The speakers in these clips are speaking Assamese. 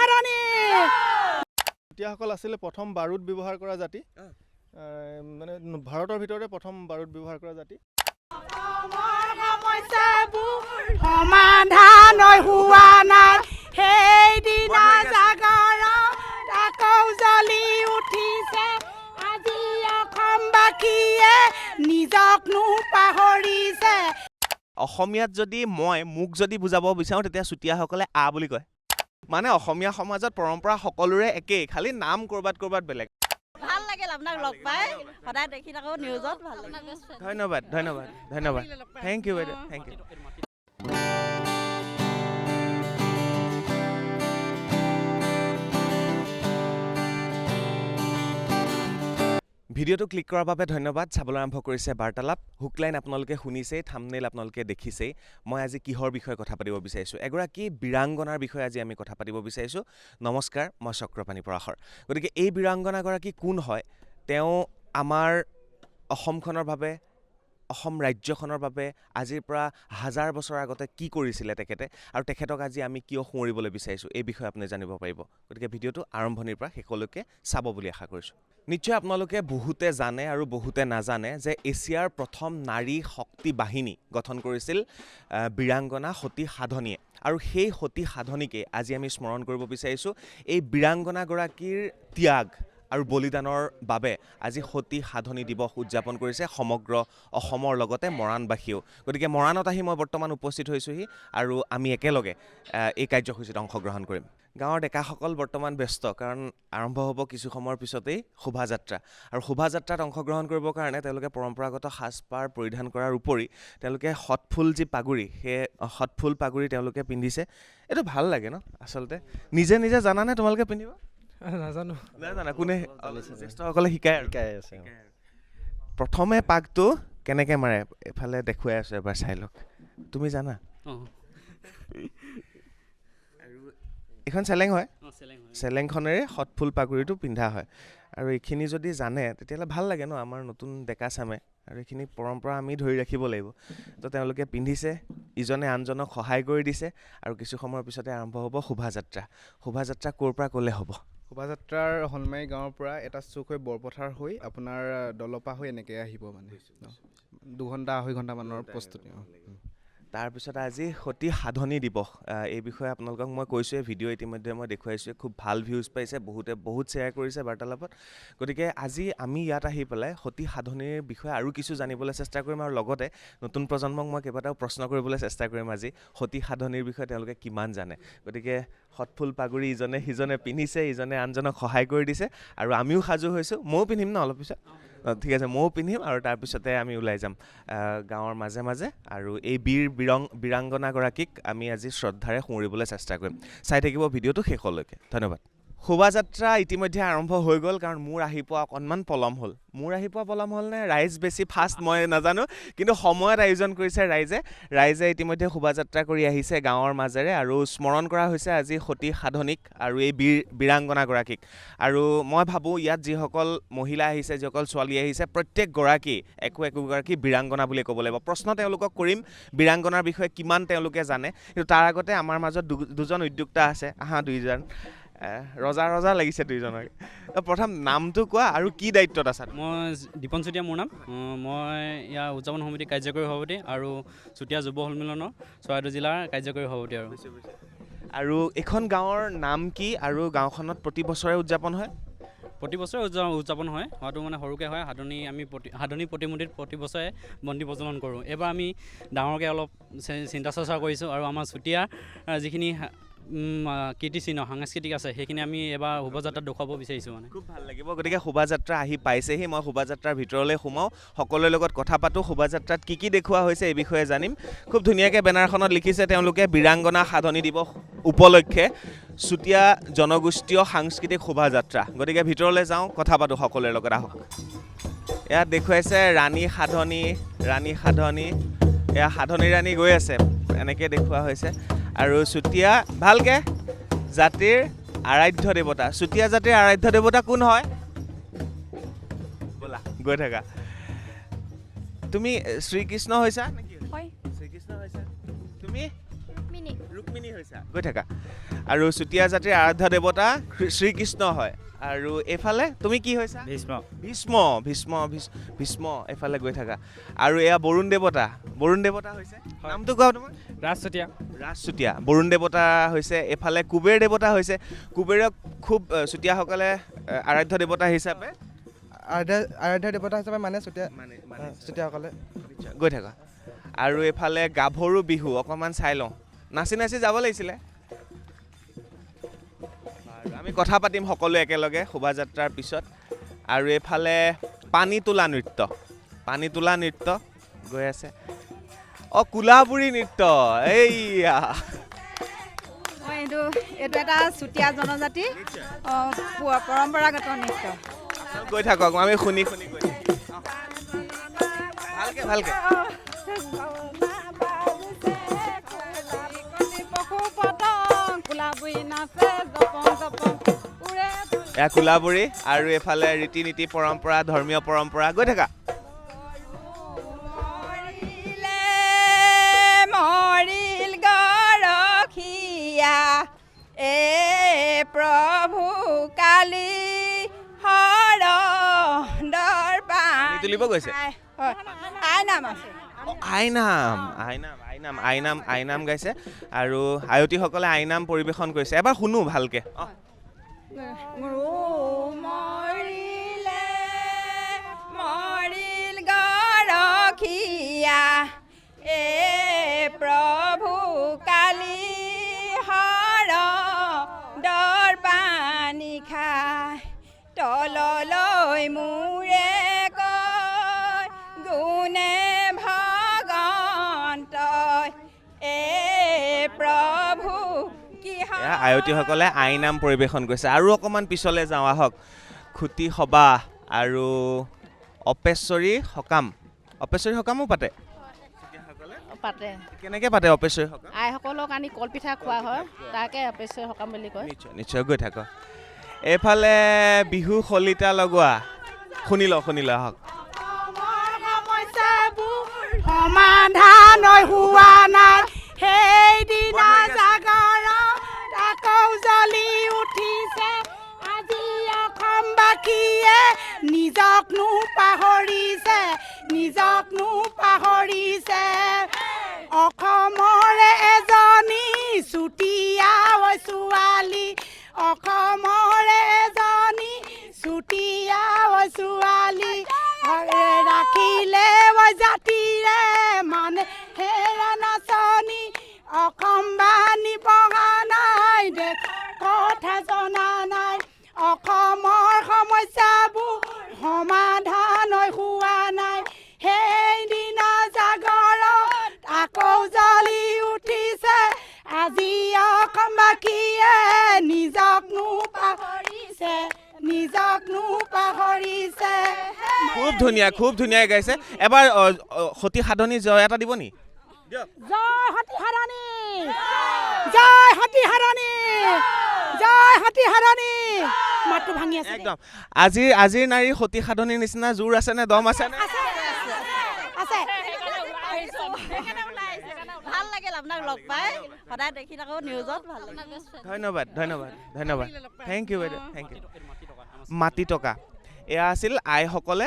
মহাৰাণী! চুতীয়াসকল আছিলে প্ৰথম বাৰুদ ব্যৱহাৰ কৰা জাতি। মানে ভাৰতৰ ভিতৰতে প্ৰথম বাৰুদ ব্যৱহাৰ কৰা জাতি। সমাধান হোৱা নাই। সেইদিনা জাগৰ আকৌ জ্বলি উঠিছে। আজি অসমবাসীয়ে নিজকনো পাহৰিছে। অসমীয়াত যদি মই মোক যদি বুজাব বিচাৰোঁ তেতিয়া চুতীয়াসকলে আ বুলি কয়। মানে অসমীয়া সমাজত পৰম্পৰা সকলোৰে একেই খালি নাম ক'ৰবাত ক'ৰবাত বেলেগ। ভাল লাগিল আপোনাক লগ পাই। সদায় দেখি থাকোঁ নিউজত ভাল লাগিল। ধন্যবাদ ধন্যবাদ ধন্যবাদ। থেংক ইউ বাইদেউ থেংক ইউ ভিডিঅ'টো ক্লিক কৰাৰ বাবে ধন্যবাদ। চাবলৈ আৰম্ভ কৰিছে বাৰ্তালাপ। হুকলাইন আপোনালোকে শুনিছেই থামনেইল আপোনালোকে দেখিছেই। মই আজি কিহৰ বিষয়ে কথা পাতিব বিচাৰিছোঁ? এগৰাকী বীৰাংগনাৰ বিষয়ে আজি আমি কথা পাতিব বিচাৰিছোঁ। নমস্কাৰ মই চক্ৰপাণী পৰাশৰ। গতিকে এই বীৰাংগনাগৰাকী কোন হয়? তেওঁ আমাৰ অসমখনৰ বাবে অসম ৰাজ্যখনৰ বাবে আজিৰ পৰা হাজাৰ বছৰ আগতে কি কৰিছিলে তেখেতে আৰু তেখেতক আজি আমি কিয় সোঁৱৰিবলৈ বিচাৰিছোঁ এই বিষয়ে আপুনি জানিব পাৰিব। গতিকে ভিডিঅ'টো আৰম্ভণিৰ পৰা শেষলৈকে চাব বুলি আশা কৰিছোঁ। নিশ্চয় আপোনালোকে বহুতে জানে আৰু বহুতে নাজানে যে এছিয়াৰ প্ৰথম নাৰী শক্তি বাহিনী গঠন কৰিছিল বীৰাংগনা সতী সাধনীয়ে। আৰু সেই সতী সাধনীকে আজি আমি স্মৰণ কৰিব বিচাৰিছোঁ। এই বীৰাংগনাগৰাকীৰ ত্যাগ আৰু বলিদানৰ বাবে আজি সতী সাধনী দিৱস উদযাপন কৰিছে সমগ্ৰ অসমৰ লগতে মৰাণবাসীয়েও। গতিকে মৰাণত আহি মই বৰ্তমান উপস্থিত হৈছোঁহি আৰু আমি একেলগে এই কাৰ্যসূচীত অংশগ্ৰহণ কৰিম। গাঁৱৰ ডেকাসকল বৰ্তমান ব্যস্ত কাৰণ আৰম্ভ হ'ব কিছু সময়ৰ পিছতেই শোভাযাত্ৰা। আৰু শোভাযাত্ৰাত অংশগ্ৰহণ কৰিবৰ কাৰণে তেওঁলোকে পৰম্পৰাগত সাজপাৰ পৰিধান কৰাৰ উপৰি তেওঁলোকে সৎফুল যি পাগুৰি সেই সৎফুল পাগুৰি তেওঁলোকে পিন্ধিছে। এইটো ভাল লাগে ন আচলতে। নিজে নিজে জানানে তোমালোকে পিন্ধিব? নাজানো নাজানা কোনে? জ্যেষ্ঠসকলে আৰু। শিকাই আছে প্ৰথমে পাকটো কেনেকৈ মাৰে এফালে দেখুৱাই আছোঁ এবাৰ চাই লওক। তুমি জানা? এইখন চেলেং হয়? চেলেংখনেৰে সৎফুল পাগুৰিটো পিন্ধা হয়। আৰু এইখিনি যদি জানে তেতিয়াহ'লে ভাল লাগে ন আমাৰ নতুন ডেকা চামে। আৰু এইখিনি পৰম্পৰা আমি ধৰি ৰাখিব লাগিব। তো তেওঁলোকে পিন্ধিছে ইজনে আনজনক সহায় কৰি দিছে। আৰু কিছু সময়ৰ পিছতে আৰম্ভ হ'ব শোভাযাত্ৰা। শোভাযাত্ৰা ক'ৰ পৰা ক'লে হ'ব? শোভাযাত্ৰাৰ হলমাৰী গাঁৱৰ পৰা এটা চুক হৈ বৰপথাৰ হৈ আপোনাৰ দলপা হৈ এনেকৈ আহিব মানে। দুঘণ্টা আঢ়ৈ ঘণ্টামানৰ প্ৰস্তুতি অঁ। তাৰপিছত আজি সতী সাধনী দিৱস। এই বিষয়ে আপোনালোকক মই কৈছোঁৱে ভিডিঅ' ইতিমধ্যে মই দেখুৱাইছোঁৱে খুব ভাল ভিউজ পাইছে বহুতে বহুত শ্বেয়াৰ কৰিছে বাৰ্তালাপত। গতিকে আজি আমি ইয়াত আহি পেলাই সতী সাধনীৰ বিষয়ে আৰু কিছু জানিবলৈ চেষ্টা কৰিম আৰু লগতে নতুন প্ৰজন্মক মই কেইবাটাও প্ৰশ্ন কৰিবলৈ চেষ্টা কৰিম আজি সতী সাধনীৰ বিষয়ে তেওঁলোকে কিমান জানে। গতিকে সৎফুল পাগুৰি ইজনে সিজনে পিন্ধিছে ইজনে আনজনক সহায় কৰি দিছে আৰু আমিও সাজু হৈছোঁ। ময়ো পিন্ধিম ন অলপ পিছত? ঠিক আছে ময়ো পিন্ধিম আৰু তাৰপিছতে আমি ওলাই যাম। গাঁৱৰ মাজে মাজে আৰু এই বীৰ বীৰং বীৰাংগনাগৰাকীক আমি আজি শ্ৰদ্ধাৰে সোঁৱৰিবলৈ চেষ্টা কৰিম। চাই থাকিব ভিডিঅ'টো শেষলৈকে। ধন্যবাদ। শোভাযাত্ৰা ইতিমধ্যে আৰম্ভ হৈ গ'ল কাৰণ মোৰ আহি পোৱা অকণমান পলম হ'ল। মোৰ আহি পোৱা পলম হ'ল নে ৰাইজ বেছি ফাষ্ট মই নাজানো। কিন্তু সময়ত আয়োজন কৰিছে ৰাইজে। ৰাইজে ইতিমধ্যে শোভাযাত্ৰা কৰি আহিছে গাঁৱৰ মাজেৰে আৰু স্মৰণ কৰা হৈছে আজি সতী সাধনীক আৰু এই বীৰ বীৰাংগনাগৰাকীক। আৰু মই ভাবোঁ ইয়াত যিসকল মহিলা আহিছে যিসকল ছোৱালী আহিছে প্ৰত্যেকগৰাকী একো একোগৰাকী বীৰাংগনা বুলি ক'ব লাগিব। প্ৰশ্ন তেওঁলোকক কৰিম বীৰাংগনাৰ বিষয়ে কিমান তেওঁলোকে জানে। কিন্তু তাৰ আগতে আমাৰ মাজত দুজন উদ্যোক্তা আছে। আহা দুইজন। ৰজা ৰজা লাগিছে দুইজনক। প্ৰথম নামটো কোৱা আৰু কি দায়িত্বত আছা? মই দীপন চুতীয়া মোৰ নাম। মই ইয়াৰ উদযাপন সমিতিৰ কাৰ্যকৰী সভাপতি আৰু চুতীয়া যুৱ সন্মিলনৰ চৰাইদেউ জিলাৰ কাৰ্যকৰী সভাপতি আৰু। আৰু এইখন গাঁৱৰ নাম কি আৰু গাঁওখনত প্ৰতি বছৰে উদযাপন হয়? প্ৰতি বছৰে উদযা- উদযাপন হয়। হোৱাটো মানে সৰুকৈ হয়। সাধনী আমি প্ৰতি সাধনী প্ৰতিমূৰ্তিত প্ৰতি বছৰে বন্তি প্ৰজ্বলন কৰোঁ। এইবাৰ আমি ডাঙৰকৈ অলপ চিন্তা চৰ্চা কৰিছোঁ আৰু আমাৰ চুতীয়াৰ আ, যিখিনি কীৰ্তিচিহ্ন সাংস্কৃতিক আছে সেইখিনি আমি এবাৰ শোভাযাত্ৰাত দেখুৱাব বিচাৰিছোঁ মানে। খুব ভাল লাগিব গতিকে শোভাযাত্ৰা আহি পাইছেহি মই শোভাযাত্ৰাৰ ভিতৰলৈ সোমাওঁ সকলোৰে লগত কথা পাতোঁ শোভাযাত্ৰাত কি কি দেখুওৱা হৈছে এই বিষয়ে জানিম। খুব ধুনীয়াকৈ বেনাৰখনত লিখিছে তেওঁলোকে বীৰাংগনা সাধনী দিৱস উপলক্ষে চুতীয়া জনগোষ্ঠীয় সাংস্কৃতিক শোভাযাত্ৰা। গতিকে ভিতৰলৈ যাওঁ কথা পাতোঁ সকলোৰে লগত আহক। ইয়াত দেখুৱাইছে ৰাণী সাধনী ৰাণী সাধনী এয়া সাধনী ৰাণী গৈ আছে এনেকৈ দেখুওৱা হৈছে। আৰু চুতীয়া ভালকৈ? জাতিৰ আৰাধ্য দেৱতা। চুতীয়া জাতিৰ আৰাধ্য দেৱতা কোন হয়? ব'লা গৈ থাকা। তুমি শ্ৰীকৃষ্ণ হৈছা নেকি হয়। শ্ৰীকৃষ্ণ হৈছা। তুমি? ৰুক্মিণী হৈছা। গৈ থাকা। আৰু চুতীয়া জাতিৰ আৰাধ্য দেৱতা শ্ৰী- শ্ৰীকৃষ্ণ হয়। আৰু এইফালে তুমি কি হৈছা? ভীষ্ম। ভীষ্ম ভীষ্ম ভীষ্- ভীষ্ম এইফালে গৈ থাকা। আৰু এয়া বৰুণ দেৱতা। বৰুণ দেৱতা হৈছে? নামটো কোৱা তোমাৰ? ৰাজ চুতীয়া। ৰাজ চুতীয়া। বৰুণ দেৱতা হৈছে এইফালে কুবেৰ দেৱতা হৈছে। কুবেৰক খুব চুতীয়াসকলে আৰাধ্য দেৱতা হিচাপে আৰাধ্যা আৰাধ্যা দেৱতা হিচাপে মানে চুতীয়া মানে চুতীয়াসকলে। গৈ থাকা। আৰু এইফালে গাভৰু বিহু অকণমান চাই লওঁ। নাচি নাচি যাব লাগিছিলে। বাৰু, আমি কথা পাতিম সকলোৱে একেলগে শোভাযাত্ৰাৰ পিছত। আৰু এইফালে পানী তোলা নৃত্য পানী তোলা নৃত্য গৈ আছে। অঁ কোলাপুৰী নৃত্য এইয়া। এইটো এইটো এটা চুতীয়া জনজাতি পৰম্পৰাগত নৃত্য। গৈ থাকক আমি শুনি শুনি গৈ। ভালকে ভালকে। এয়া কোলাবুৰী আৰু এইফালে ৰীতি নীতি পৰম্পৰা ধৰ্মীয় পৰম্পৰা। গৈ থাকা। এ প্ৰভু কালি হৰ দৰপান পানী তুলিব গৈছে। আই নাম আছে। আইনাম। আইনাম আইনাম আইনাম আইনাম গাইছে। আৰু আয়তীসকলে আইনাম পৰিৱেশন কৰিছে। এবাৰ শুনো ভালকে। অঁ। মৰিলে মৰিল গৰখীয়া এ প্ৰভু আয়তীসকলে আইনাম পৰিৱেশন কৰিছে। আৰু অকণমান পিছলৈ যাওঁ আহক। খুটি সবাহ আৰু অপেশ্বৰী সকাম। অপেশ্বৰী সকামো পাতে? পাতে। কেনেকৈ পাতে অপেশ্বৰী সকাম? আইসকলক আনি কলপিঠা খোৱা হয় তাকে অপেশ্বৰী সকাম বুলি কয়। নিশ্চয় নিশ্চয় গৈ থাকক। এইফালে বিহু শলিতা লগোৱা। শুনি লওঁ শুনি লওঁ আহক। সমাধান হোৱা নাই। সেইদিনা জাগৰত ছোৱালী ৰাখিলে জাতিৰে মানে হেৰা নাচনি। অসম বাণী পঢ়া নাই দেশ কথা জনা নাই। অসমৰ সমস্যাবোৰ সমাধান ধুনীয়া খুব ধুনীয়া গাইছে। এবাৰ সতী সাধনী জয় এটা দিব নি? জয় সতী সাৰণী জয় সতী সাৰণী জয় সতী সাৰণী মাতটো ভাঙি আছে একদম। আজিৰ আজিৰ নাৰীৰ সতী সাধনীৰ নিচিনা জোৰ আছে নে দম আছেনে? আছে ভালো লাগিল আপোনাক লগ পাই। সদায় দেখি থাকোঁ নিউজত ভালো ধন্যবাদ ধন্যবাদ ধন্যবাদ। থেংক ইউ বাইদেউ থেংক ইউ মাটি টকা। এয়া আছিল আইসকলে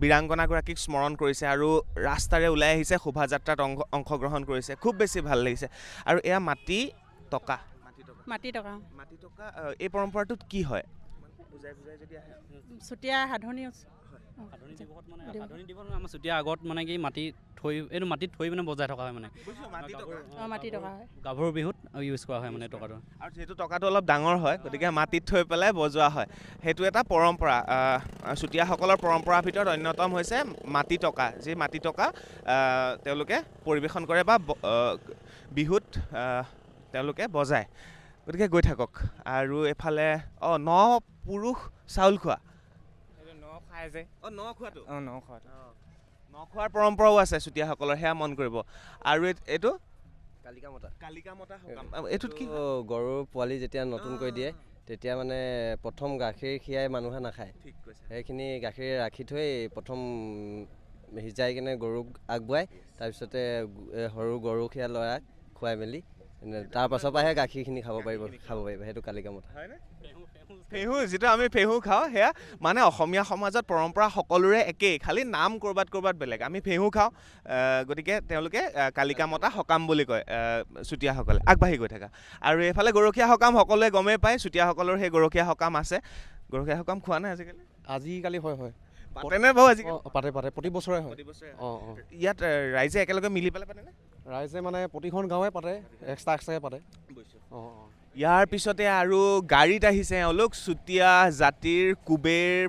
বীৰাংগনাগৰাকীক স্মৰণ কৰিছে আৰু ৰাস্তাৰে ওলাই আহিছে শোভাযাত্ৰাত অংশ অংশগ্ৰহণ কৰিছে। খুব বেছি ভাল লাগিছে। আৰু এয়া মাটি টকা। মাটি টকা। মাটি টকা। এই পৰম্পৰাটোত কি হয়? বুজাই বুজাই যদি আহে। চুতীয়া সাধনী সাধনী দিৱসত মানে সাধনী দিৱস নহয়, আমাৰ চুতীয়া আগত মানে কি মাটি থৈ এইটো মাটিত থৈ মানে বজাই থকা হয় মানে। বুজিছোঁ, মাটি টকা অঁ মাটি টকা হয়। গাভৰু বিহুত ইউজ কৰা হয় মানে টকাটো। আৰু যিহেতু টকাটো অলপ ডাঙৰ হয় গতিকে মাটিত থৈ পেলাই বজোৱা হয়। সেইটো এটা পৰম্পৰা চুতীয়াসকলৰ পৰম্পৰাৰ ভিতৰত অন্যতম হৈছে মাটি টকা। যি মাটি টকা তেওঁলোকে পৰিৱেশন কৰে বা বিহুত তেওঁলোকে বজায়। গতিকে গৈ থাকক। আৰু এইফালে অঁ ন পুৰুষ চাউল খোৱা। খাই যে। অঁ ন খোৱাটো? অঁ ন খোৱা ন খোৱাৰ পৰম্পৰাও আছে চুতীয়াসকলৰ সেয়া মন কৰিব। আৰু এই- এইটো? কালিকা মতা। কালিকা মতা এইটোত কি? গৰুৰ পোৱালি যেতিয়া নতুনকৈ দিয়ে তেতিয়া মানে প্ৰথম গাখীৰ খীৰাই মানুহে নাখায়। ঠিক কৈছে। সেইখিনি গাখীৰ ৰাখি থৈ প্ৰথম সিজাই কিনে গৰুক আগবঢ়াই তাৰপিছতে সৰু গৰখীয়া ল'ৰাক খুৱাই মেলি এনে তাৰ পাছৰ পৰাহে গাখীৰখিনি খাব পাৰিব খাব। পাৰিব। সেইটো কালিকা মতা। হয়নে? ফেহু যিটো আমি ফেহু খাওঁ সেয়া মানে অসমীয়া সমাজত পৰম্পৰা সকলোৰে একেই খালি নাম ক'ৰবাত ক'ৰবাত বেলেগ। আমি ফেহু খাওঁ গতিকে তেওঁলোকে কালিকা মতা সকাম বুলি কয় চুতীয়াসকলে আগবাঢ়ি গৈ থাকা। আৰু এইফালে গৰখীয়া সকাম সকলোৱে গমেই পায় চুতীয়াসকলৰ সেই গৰখীয়া সকাম আছে। গৰখীয়া সকাম খোৱা নাই আজিকালি? আজিকালি হয় হয়। পাতেনে বাৰু অঁ পাতে পাতে প্ৰতি বছৰে হয়। অঁ অঁ। ইয়াত ৰাইজে একেলগে মিলি পেলাই পাতেনে? ৰাইজে মানে প্ৰতিখন গাঁৱে পাতে এক্সট্ৰা এক্সট্ৰাকৈ পাতে। অঁ অঁ। ইয়াৰ পিছতে আৰু গাড়ীত আহিছে এওঁলোক চুতীয়া জাতিৰ কুবেৰ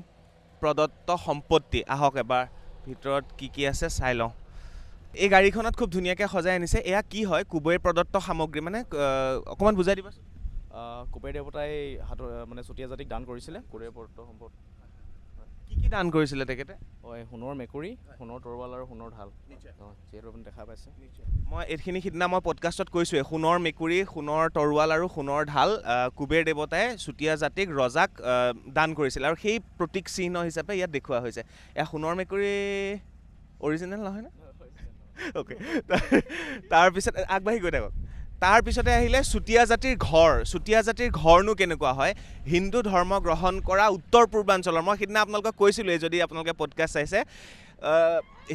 প্ৰদত্ত সম্পত্তি। আহক এবাৰ ভিতৰত কি কি আছে চাই লওঁ। এই গাড়ীখনত খুব ধুনীয়াকৈ সজাই আনিছে। এয়া কি হয়? কুবেৰ প্ৰদত্ত সামগ্ৰী মানে অকণমান বুজাই দিবাচোন। কুবেৰ দেৱতাই হাতৰ মানে চুতীয়া জাতিক দান কৰিছিলে। কুবেৰ প্ৰদত্ত সম্পদ কি কি দান কৰিছিলে তেখেতে? হয় সোণৰ মেকুৰী সোণৰ তৰোৱাল আৰু সোণৰ ঢাল। যিহেতু আপুনি দেখা পাইছে। মই এইখিনি সিদিনা মই পডকাষ্টত কৈছোঁৱে সোণৰ মেকুৰী সোণৰ তৰোৱাল আৰু সোণৰ ঢাল কুবেৰ দেৱতাই চুতীয়া জাতিক ৰজাক দান কৰিছিল আৰু সেই প্ৰতীক চিহ্ন হিচাপে ইয়াত দেখুওৱা হৈছে। এয়া সোণৰ মেকুৰী অৰিজিনেল নহয়নে অ'কে তাৰপিছত আগবাঢ়ি গৈ থাকক। তাৰপিছতে আহিলে চুতীয়া জাতিৰ ঘৰ। চুতীয়া জাতিৰ ঘৰনো কেনেকুৱা হয়? হিন্দু ধৰ্ম গ্ৰহণ কৰা উত্তৰ পূৰ্বাঞ্চলৰ মই সিদিনা আপোনালোকক কৈছিলোঁৱেই যদি আপোনালোকে পডকাষ্ট চাইছে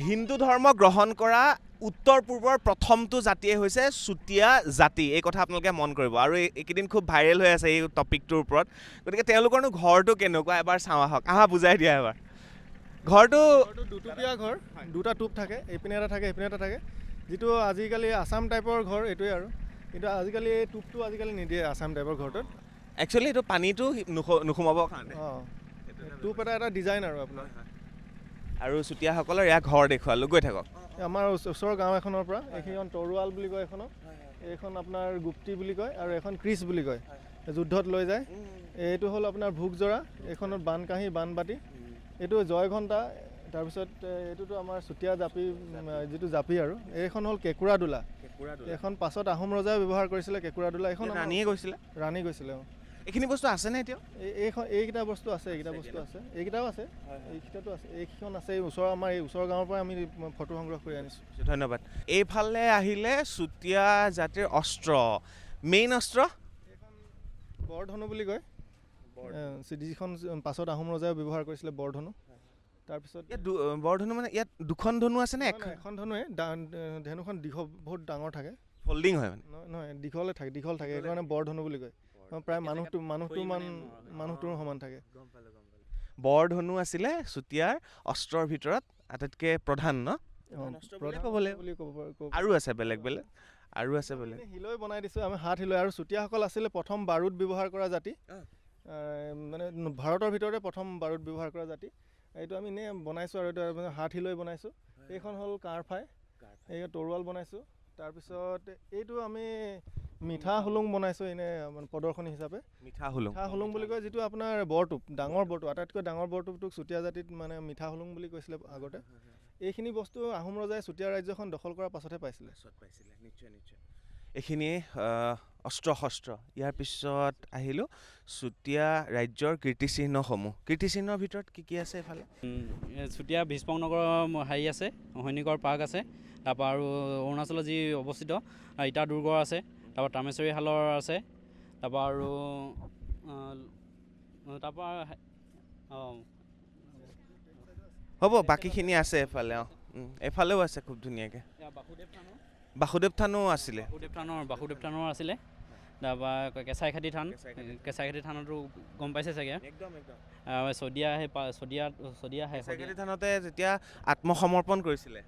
হিন্দু ধৰ্ম গ্ৰহণ কৰা উত্তৰ পূৰ্বৰ প্ৰথমটো জাতিয়ে হৈছে চুতীয়া জাতি। এই কথা আপোনালোকে মন কৰিব। আৰু এই- এইকেইদিন খুব ভাইৰেল হৈ আছে এই টপিকটোৰ ওপৰত। গতিকে তেওঁলোকৰনো ঘৰটো কেনেকুৱা? এবাৰ চাওঁ আহক। আহা বুজাই দিয়া এবাৰ। ঘৰটো দুটুপীয়া ঘৰ। দুটা টোপ থাকে এইপিনে এটা থাকে এইপিনে এটা থাকে। যিটো আজিকালি আছাম টাইপৰ ঘৰ এইটোৱে আৰু। কিন্তু আজিকালি এই টোপটো আজিকালি নিদিয়ে আছাম টাইপৰ ঘৰটোত। একচুৱেলি এইটো পানীটো নুসু- নোসোমাবৰ কাৰণে। অঁ টোপ এটা এটা ডিজাইন আৰু আপোনাৰ। আৰু চুতীয়াসকলৰ এয়া ঘৰ দেখুৱালোঁ গৈ থাকক। আমাৰ ওচ- ওচৰৰ গাঁও এখনৰ পৰা এইখন তৰোৱাল বুলি কয় এইখনক এইখন আপোনাৰ গুপ্তি বুলি কয় আৰু এখন ক্ৰিছ বুলি কয়। যুদ্ধত লৈ যায়। এইটো হ'ল আপোনাৰ ভোগজৰা। এইখনত বানকাঁহী বানবাটি এইটো জয়ঘণ্টা তাৰপিছত এইটোতো আমাৰ চুতীয়া জাপি যিটো জাপি আৰু এইখন হ'ল কেঁকুৰা দোলা। এইখন পাছত আহোম ৰজাই ব্যৱহাৰ কৰিছিলে কেঁকুৰা দোলা। এইখন ৰাণীয়ে গৈছিলে? ৰাণী গৈছিলে অঁ। এইখিনি বস্তু আছেনে এতিয়াও? এই- এইখন এইকেইটা বস্তু আছে এইকেইটা বস্তু আছে। এইকেইটাও আছে এইকেইটাতো আছে এইকেইখন আছে এই ওচৰৰ আমাৰ এই ওচৰৰ গাঁৱৰ পৰা আমি ফটো সংগ্ৰহ কৰি আনিছোঁ। ধন্যবাদ। এইফালে আহিলে চুতীয়া জাতিৰ অস্ত্ৰ। মেইন অস্ত্ৰ? বৰধনু বুলি কয়। এ, যিখন পাছত আহোম ৰজাই ব্যৱহাৰ কৰিছিলে বৰধনু। তাৰপিছত ইয়াত বৰধনু মানে ইয়াত দুখন ধনু আছে নে এখন ধনুৱে ধেনুখন দীঘল বহুত ডাঙৰ থাকে। ফল্ডিং হয় মানে। নহয় নহয় দীঘলে থাকে দীঘল থাকে সেইটো কাৰণে বৰধনু বুলি কয়। প্ৰায় মানুহটো মানুহটো মান মানুহটোৰ সমান থাকে। বৰধনু আছিলে চুতীয়াৰ অস্ত্ৰৰ ভিতৰত আটাইতকৈ প্ৰধান ন? আৰু আছে বেলেগ বেলেগ। আৰু আছে বেলেগ। শিলৈ বনাই দিছোঁ আমি হাত শিলৈ আৰু চুতীয়াসকল আছিলে প্ৰথম বাৰুদ ব্যৱহাৰ কৰা জাতি। মানে ভাৰতৰ ভিতৰতে প্ৰথম বাৰুদ ব্যৱহাৰ কৰা জাতি। এইটো আমি এনেই বনাইছোঁ আৰু এইটো হাত শিলৈ বনাইছোঁ। এইখন হ'ল কাঁড়ফাই এই তৰোৱাল বনাইছোঁ। তাৰপিছত এইটো আমি মিঠা হুলুং বনাইছোঁ মানে প্ৰদৰ্শনী হিচাপে। মিঠা হুলুং। মিঠা হুলুং বুলি কয় যিটো আপোনাৰ বৰটোপ ডাঙৰ বৰটোপ আটাইতকৈ ডাঙৰ বৰটোপটোক চুতীয়া জাতিত মানে মিঠা হুলুং বুলি কৈছিলে আগতে। এইখিনি বস্তু আহোম ৰজাই চুতীয়া ৰাজ্যখন দখল কৰাৰ পাছতহে পাইছিলে। পাইছিলে নিশ্চয় নিশ্চয়। এইখিনিয়ে অস্ত্ৰ শস্ত্ৰ ইয়াৰ পিছত আহিলোঁ চুতীয়া ৰাজ্যৰ কীৰ্তিচিহ্নসমূহ। কীৰ্তিচিহ্নৰ ভিতৰত কি কি আছে এইফালে? চুতীয়া ভীষ্মক নগৰৰ হেৰি আছে সৈনিকৰ পাৰ্ক আছে তাৰপৰা আৰু অৰুণাচলত যি অৱস্থিত ইটা দুৰ্গ আছে তাৰপৰা তামেশ্বৰী শালৰ আছে তাৰপৰা আৰু তাৰপৰা অঁ হ'ব বাকীখিনি আছে এইফালে অঁ উম, এইফালেও আছে খুব ধুনীয়াকৈ। এয়া বাসুদেৱ থানৰ বাসুদেৱ থানো আছিলে। বাসুদেৱ থানৰ বাসুদেৱ থানৰ আছিলে। তাৰপৰা ক- কেঁচাই খাতি থান কেঁচাই খাতি থানতো গম পাইছে চাগে? একদম একদম। আহ, শদিয়া সেই সেই শদিয়া চেক্ৰেটাৰী থানতে যেতিয়া আত্মসমৰ্পণ কৰিছিলে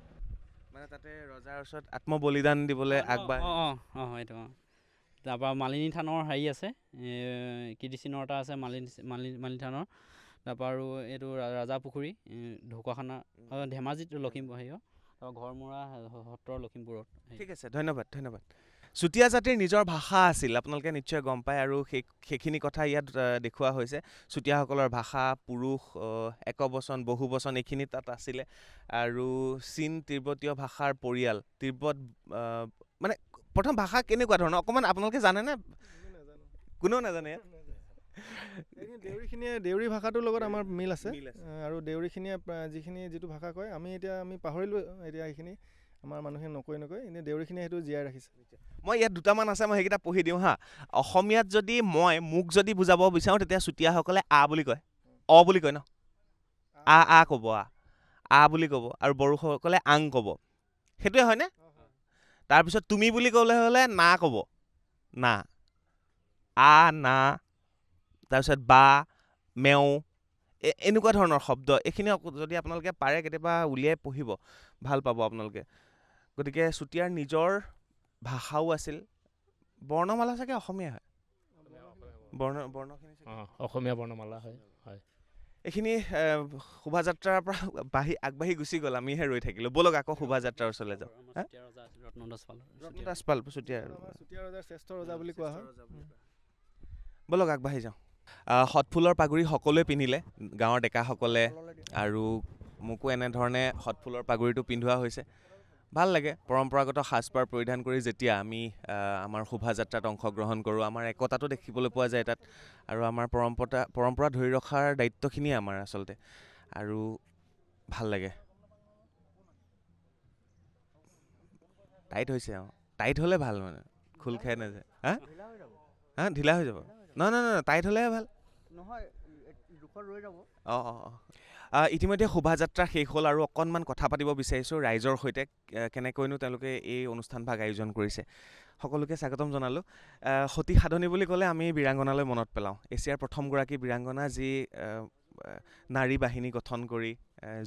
মানে তাতে ৰজাৰ ওচৰত আত্মবলিদান দিবলৈ আগবাঢ়। অঁ অঁ অঁ এইটো অঁ। তাৰপৰা মালিনী থানৰ হেৰি আছে কীৰ্তিচিহ্ন এটা আছে মালিনী মালিনী মালিনী থানৰ। তাৰপৰা আৰু এইটো ৰাজা পুখুৰী ঢকুৱাখানা ধেমাজিত লখিমপুৰ হেৰিয়ৰ। ঘৰমূৰা স- সত্ৰৰ লখিমপুৰত। ঠিক আছে ধন্যবাদ ধন্যবাদ। চুতীয়া জাতিৰ নিজৰ ভাষা আছিল আপোনালোকে নিশ্চয় গম পায় আৰু সেই সেইখিনি কথা ইয়াত দেখুওৱা হৈছে। চুতীয়াসকলৰ ভাষা পুৰুষ একবচন বহুবচন এইখিনি তাত আছিলে। আৰু চীন তিব্বতীয় ভাষাৰ পৰিয়াল তিব্বত মানে প্ৰথম ভাষা কেনেকুৱা ধৰণৰ? অকণমান আপোনালোকে জানেনে? কোনেও নাজানে ইয়াত? দেউৰীখিনিয়ে দেউৰী ভাষাটোৰ লগত আমাৰ মিল আছে। আৰু দেউৰীখিনিয়ে যিখিনি যিটো ভাষা কয় আমি এতিয়া আমি পাহৰিলোঁ এতিয়া এইখিনি। আমাৰ মানুহে নকৈ নকয়। এনেই দেউৰীখিনিয়ে সেইটো জীয়াই ৰাখিছে। মই ইয়াত দুটামান আছে মই সেইকেইটা পঢ়ি দিওঁ হা। অসমীয়াত যদি মই মোক যদি বুজাব বিচাৰোঁ তেতিয়া চুতীয়াসকলে আ বুলি কয়। অ বুলি কয় ন? আ। আ ক'ব আ। আ বুলি ক'ব। আৰু বড়োসকলে আং ক'ব। সেইটোৱে হয়নে তাৰপিছত তুমি বুলি ক'লে হ'লে না ক'ব। না। আ না। তাৰপিছত বা মেও এ- এনেকুৱা ধৰণৰ শব্দ। এইখিনি যদি আপোনালোকে পাৰে কেতিয়াবা উলিয়াই পঢ়িব। ভাল পাব আপোনালোকে। গতিকে চুতীয়াৰ নিজৰ ভাষাও আছিল। বৰ্ণমালা চাগে অসমীয়া হয়? বৰ্ণ বৰ্ণখিনি অসমীয়া বৰ্ণমালা হয় হয়। এইখিনি শোভাযাত্ৰাৰ পৰা বাঢ়ি আগবাঢ়ি গুচি গ'ল। আমিহে ৰৈ থাকিলোঁ। ব'লক আকৌ শোভাযাত্ৰাৰ ওচৰলৈ যাওঁ। হা? চুতীয়া ৰজা আছিল ৰত্নদাস পাল। ৰত্নদাস পাল চুতীয়াৰ চুতীয়া ৰজাৰ শ্ৰেষ্ঠ ৰজা বুলি কোৱা হয়। ব'লক আগবাঢ়ি যাওঁ। সৎফুলৰ পাগুৰি সকলোৱে পিন্ধিলে গাঁৱৰ ডেকাসকলে আৰু মোকো এনেধৰণে সৎফুলৰ পাগুৰিটো পিন্ধোৱা হৈছে। ভাল লাগে পৰম্পৰাগত সাজপাৰ পৰিধান কৰি যেতিয়া আমি আমাৰ শোভাযাত্ৰাত অংশগ্ৰহণ কৰোঁ আমাৰ একতাটো দেখিবলৈ পোৱা যায় তাত আৰু আমাৰ পৰম্পৰা পৰম্পৰা ধৰি ৰখাৰ দায়িত্বখিনিয়ে আমাৰ আচলতে আৰু ভাল লাগে। টাইট হৈছে অঁ টাইট হ'লে ভাল মানে খোল খাই নাযায়। হা? হা ঢিলা হৈ যাব। নহয় নহয় নহয় টাইট হ'লেহে ভাল। নহয় জোখত ৰৈ যাব। অঁ অঁ অঁ। আহ, ইতিমধ্যে শোভাযাত্ৰা শেষ হ'ল আৰু অকণমান কথা পাতিব বিচাৰিছোঁ ৰাইজৰ সৈতে কেনেকৈনো তেওঁলোকে এই অনুষ্ঠানভাগ আয়োজন কৰিছে। সকলোকে স্বাগতম জনালোঁ। সতী সাধনী বুলি ক'লে আমি বীৰাংগনালৈ মনত পেলাওঁ। এছিয়াৰ প্ৰথমগৰাকী বীৰাংগনা যি নাৰী বাহিনী গঠন কৰি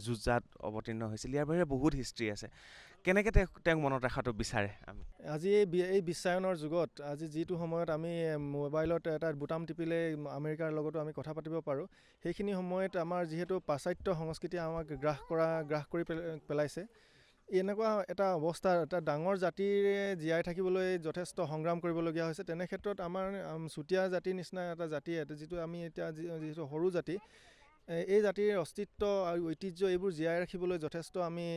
যুঁজাত অৱতীৰ্ণ হৈছিল। ইয়াৰ বাহিৰে বহুত হিষ্ট্ৰী আছে। কেনেকৈ তেওঁক মনত ৰখাটো বিচাৰে আমি? আজি এই এই বিশ্বায়নৰ যুগত আজি যিটো সময়ত আমি মোবাইলত এটা বুটাম টিপিলে আমেৰিকাৰ লগতো আমি কথা পাতিব পাৰোঁ সেইখিনি সময়ত আমাৰ যিহেতু পাশ্চাত্য সংস্কৃতি আমাক গ্ৰাস কৰা গ্ৰাস কৰি পেল- পেলাইছে। এনেকুৱা এটা অৱস্থা এটা ডাঙৰ জাতিৰে জীয়াই থাকিবলৈ যথেষ্ট সংগ্ৰাম কৰিবলগীয়া হৈছে। তেনে ক্ষেত্ৰত আমাৰ আম, চুতীয়া জাতিৰ নিচিনা এটা জাতি এটা যিটো আমি এতিয়া যিটো সৰু জাতি এই জাতিৰ অস্তিত্ব আৰু ঐতিহ্য এইবোৰ জীয়াই ৰাখিবলৈ যথেষ্ট আমি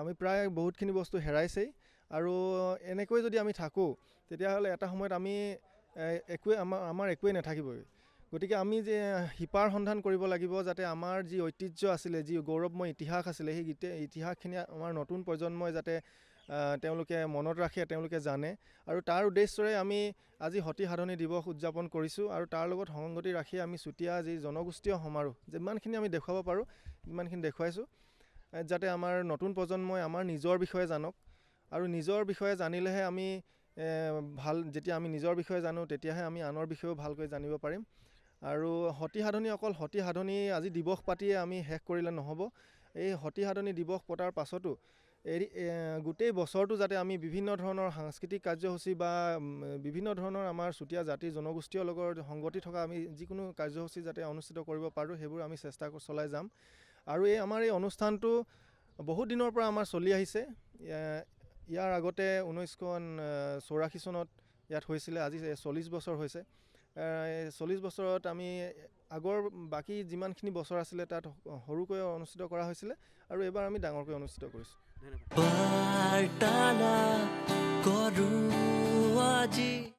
আমি প্ৰায় বহুতখিনি বস্তু হেৰাইছেই। আৰু এনেকৈ যদি আমি থাকোঁ তেতিয়াহ'লে এটা সময়ত আমি একোৱে আমাৰ আমাৰ একোৱেই নাথাকিবই। গতিকে আমি যে শিপাৰ সন্ধান কৰিব লাগিব যাতে আমাৰ যি ঐতিহ্য আছিলে যি গৌৰৱময় ইতিহাস আছিলে সেই ইতিহাসখিনি আমাৰ নতুন প্ৰজন্মই যাতে তেওঁলোকে মনত ৰাখে তেওঁলোকে জানে। আৰু তাৰ উদ্দেশ্যৰে আমি আজি সতী সাধনী দিৱস উদযাপন কৰিছোঁ আৰু তাৰ লগত সংগতি ৰাখি আমি চুতীয়া যি জনগোষ্ঠীয় সমাৰোহ যিমানখিনি আমি দেখুৱাব পাৰোঁ সিমানখিনি দেখুৱাইছোঁ। যাতে আমাৰ নতুন প্ৰজন্মই আমাৰ নিজৰ বিষয়ে জানক। আৰু নিজৰ বিষয়ে জানিলেহে আমি ভাল যেতিয়া আমি নিজৰ বিষয়ে জানো তেতিয়াহে আমি আনৰ বিষয়েও ভালকৈ জানিব পাৰিম। আৰু সতী সাধনী অকল সতী সাধনী আজি দিৱস পাতিয়ে আমি শেষ কৰিলে নহ'ব। এই সতী সাধনী দিৱস পতাৰ পাছতো এৰি গোটেই বছৰটো যাতে আমি বিভিন্ন ধৰণৰ সাংস্কৃতিক কাৰ্যসূচী বা বিভিন্ন ধৰণৰ আমাৰ চুতীয়া জাতি জনগোষ্ঠীয় লগত সংগতি থকা আমি যিকোনো কাৰ্যসূচী যাতে অনুষ্ঠিত কৰিব পাৰোঁ সেইবোৰ আমি চেষ্টা চলাই যাম। আৰু এই আমাৰ এই অনুষ্ঠানটো বহুত দিনৰ পৰা আমাৰ চলি আহিছে। ইয়া- ইয়াৰ আগতে ঊনৈছশ চৌৰাশী চনত ইয়াত হৈছিলে আজি চল্লিছ বছৰ হৈছে। চল্লিছ বছৰত আমি আগৰ বাকী যিমানখিনি বছৰ আছিলে তাত সৰুকৈ অনুষ্ঠিত কৰা হৈছিলে আৰু এইবাৰ আমি ডাঙৰকৈ অনুষ্ঠিত কৰিছোঁ। আজি।